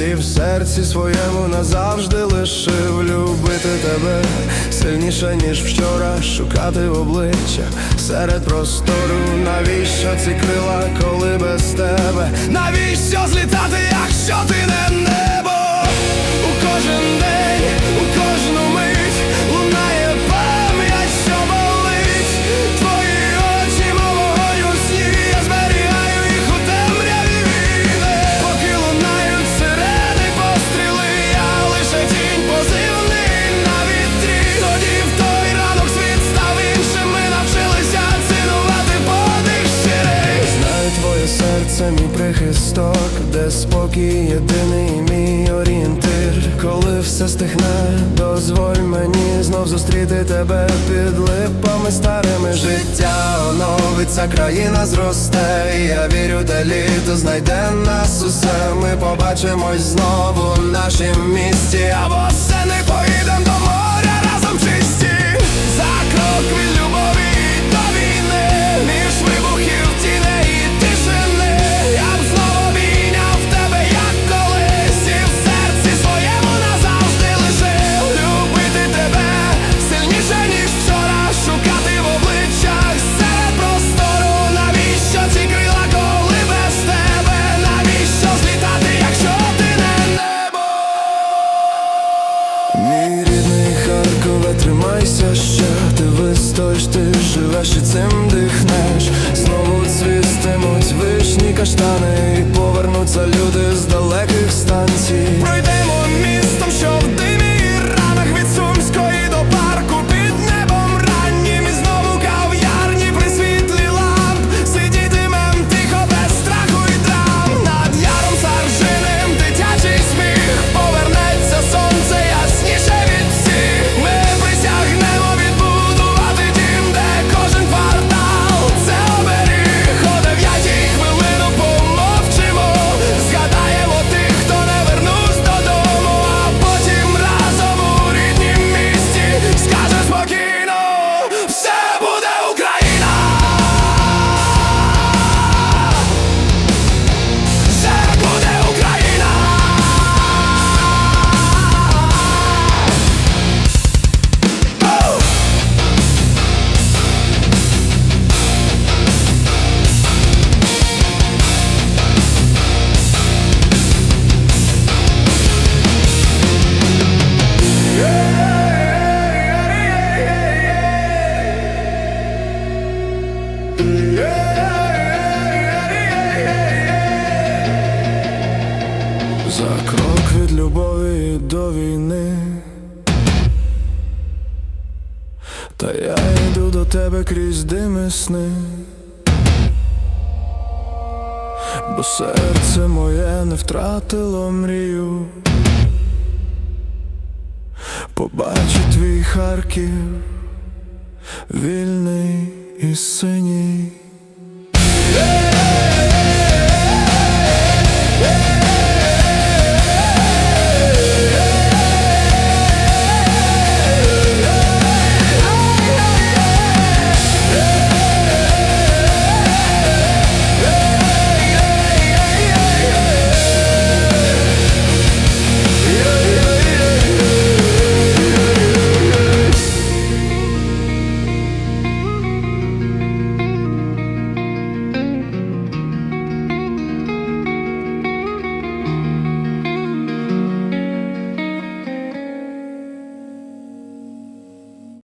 і в серці своєму назавжди лишив любити тебе сильніше, ніж вчора, шукати обличчя серед простору. Навіщо ці крила, коли без тебе? Навіщо злітати, якщо ти не небо? У кожен прихисток, де спокій єдиний мій орієнтир. Коли все стихне, дозволь мені знов зустріти тебе під липами старими. Життя оновиться, країна зросте. Я вірю, те літо знайде нас усе. Ми побачимось знову в нашім місті. Або все не поїдем до тримайся ще Ти вистоїш, ти живеш і цим дихнеш. Знову цвістимуть вишні каштани І повернуться люди За крок від любові до війни. Та я йду до тебе крізь дими сни. Бо серце моє не втратило мрію. Побачу твій Харків, вільний і синій.